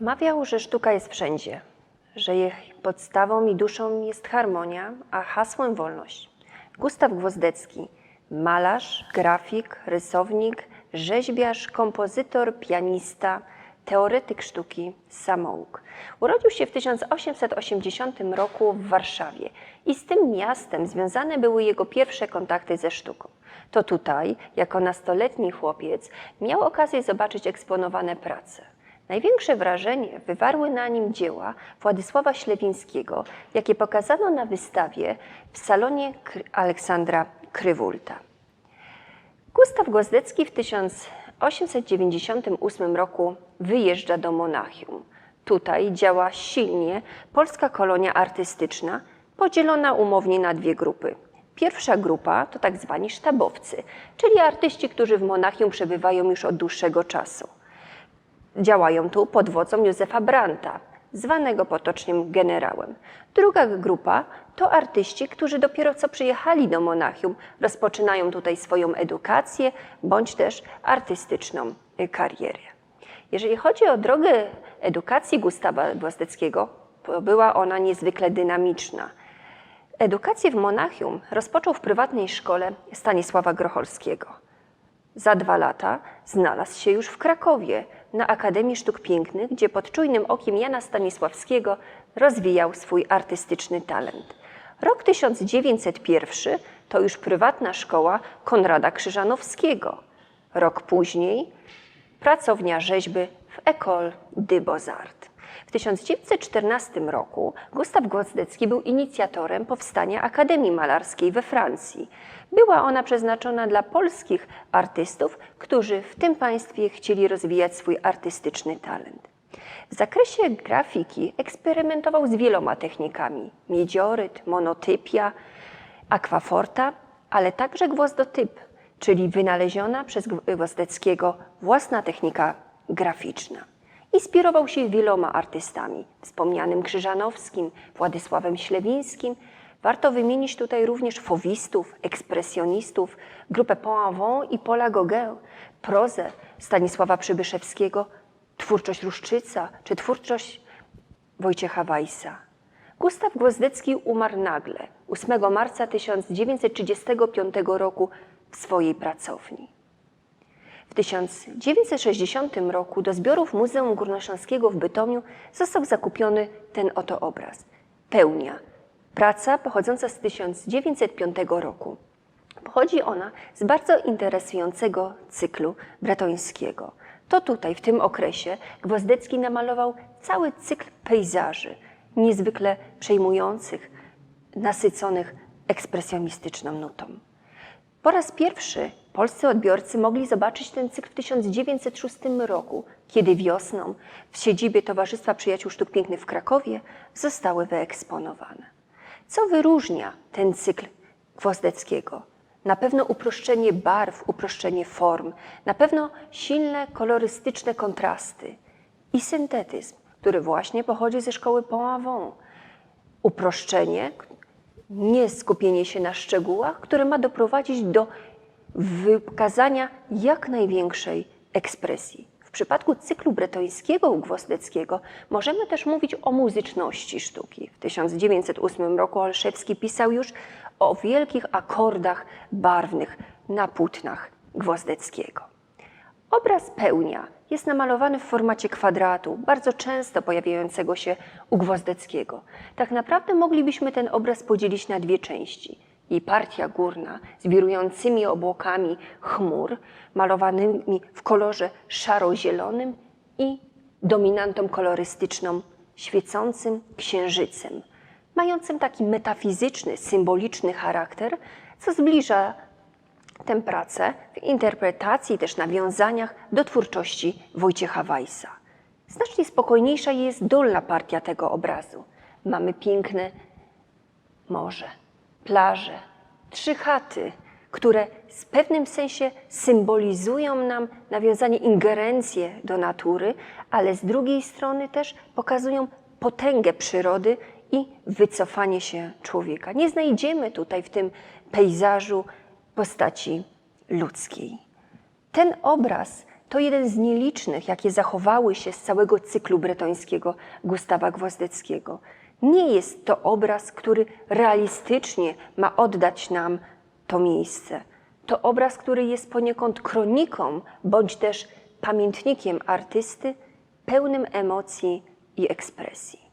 Mawiał, że sztuka jest wszędzie, że jej podstawą i duszą jest harmonia, a hasłem wolność. Gustaw Gwozdecki, malarz, grafik, rysownik, rzeźbiarz, kompozytor, pianista, teoretyk sztuki, samouk. Urodził się w 1880 roku w Warszawie i z tym miastem związane były jego pierwsze kontakty ze sztuką. To tutaj, jako nastoletni chłopiec, miał okazję zobaczyć eksponowane prace. Największe wrażenie wywarły na nim dzieła Władysława Ślewińskiego, jakie pokazano na wystawie w salonie Aleksandra Krywulta. Gustaw Gwozdecki w 1898 roku wyjeżdża do Monachium. Tutaj działa silnie polska kolonia artystyczna, podzielona umownie na dwie grupy. Pierwsza grupa to tak zwani sztabowcy, czyli artyści, którzy w Monachium przebywają już od dłuższego czasu. Działają tu pod wodzą Józefa Branta, zwanego potocznie generałem. Druga grupa to artyści, którzy dopiero co przyjechali do Monachium, rozpoczynają tutaj swoją edukację bądź też artystyczną y, karierę. Jeżeli chodzi o drogę edukacji Gustawa Gwozdeckiego, była ona niezwykle dynamiczna. Edukację w Monachium rozpoczął w prywatnej szkole Stanisława Grocholskiego. Za dwa lata znalazł się już w Krakowie na Akademii Sztuk Pięknych, gdzie pod czujnym okiem Jana Stanisławskiego rozwijał swój artystyczny talent. Rok 1901 to już prywatna szkoła Konrada Krzyżanowskiego. Rok później pracownia rzeźby w École des Beaux-Arts. W 1914 roku Gustaw Gwozdecki był inicjatorem powstania Akademii Malarskiej we Francji. Była ona przeznaczona dla polskich artystów, którzy w tym państwie chcieli rozwijać swój artystyczny talent. W zakresie grafiki eksperymentował z wieloma technikami: miedzioryt, monotypia, akwaforta, ale także gwozdotyp, czyli wynaleziona przez Gwozdeckiego własna technika graficzna. Inspirował się wieloma artystami, wspomnianym Krzyżanowskim, Władysławem Ślewińskim. Warto wymienić tutaj również fowistów, ekspresjonistów, grupę Pont-Avant i Paula Gauguin, prozę Stanisława Przybyszewskiego, twórczość Ruszczyca czy twórczość Wojciecha Weissa. Gustaw Gwozdecki umarł nagle 8 marca 1935 roku w swojej pracowni. W 1960 roku do zbiorów Muzeum Górnośląskiego w Bytomiu został zakupiony ten oto obraz. Pełnia. Praca pochodząca z 1905 roku. Pochodzi ona z bardzo interesującego cyklu bretońskiego. To tutaj, w tym okresie, Gwozdecki namalował cały cykl pejzaży, niezwykle przejmujących, nasyconych ekspresjonistyczną nutą. Po raz pierwszy polscy odbiorcy mogli zobaczyć ten cykl w 1906 roku, kiedy wiosną w siedzibie Towarzystwa Przyjaciół Sztuk Pięknych w Krakowie zostały wyeksponowane. Co wyróżnia ten cykl Gwozdeckiego? Na pewno uproszczenie barw, uproszczenie form, na pewno silne kolorystyczne kontrasty i syntetyzm, który właśnie pochodzi ze szkoły Pont-Avant. Uproszczenie, nie skupienie się na szczegółach, które ma doprowadzić do wykazania jak największej ekspresji. W przypadku cyklu bretońskiego u Gwozdeckiego możemy też mówić o muzyczności sztuki. W 1908 roku Olszewski pisał już o wielkich akordach barwnych na płótnach Gwozdeckiego. Obraz pełnia jest namalowany w formacie kwadratu, bardzo często pojawiającego się u Gwozdeckiego. Tak naprawdę moglibyśmy ten obraz podzielić na dwie części. Jej partia górna z wirującymi obłokami chmur, malowanymi w kolorze szaro-zielonym i dominantą kolorystyczną świecącym księżycem, mającym taki metafizyczny, symboliczny charakter, co zbliża tę pracę w interpretacji, też nawiązaniach do twórczości Wojciecha Weissa. Znacznie spokojniejsza jest dolna partia tego obrazu. Mamy piękne morze, plaże, trzy chaty, które w pewnym sensie symbolizują nam nawiązanie ingerencję do natury, ale z drugiej strony też pokazują potęgę przyrody i wycofanie się człowieka. Nie znajdziemy tutaj w tym pejzażu postaci ludzkiej. Ten obraz To jeden z nielicznych, jakie zachowały się z całego cyklu bretońskiego Gustawa Gwozdeckiego. Nie jest to obraz, który realistycznie ma oddać nam to miejsce. To obraz, który jest poniekąd kroniką bądź też pamiętnikiem artysty, pełnym emocji i ekspresji.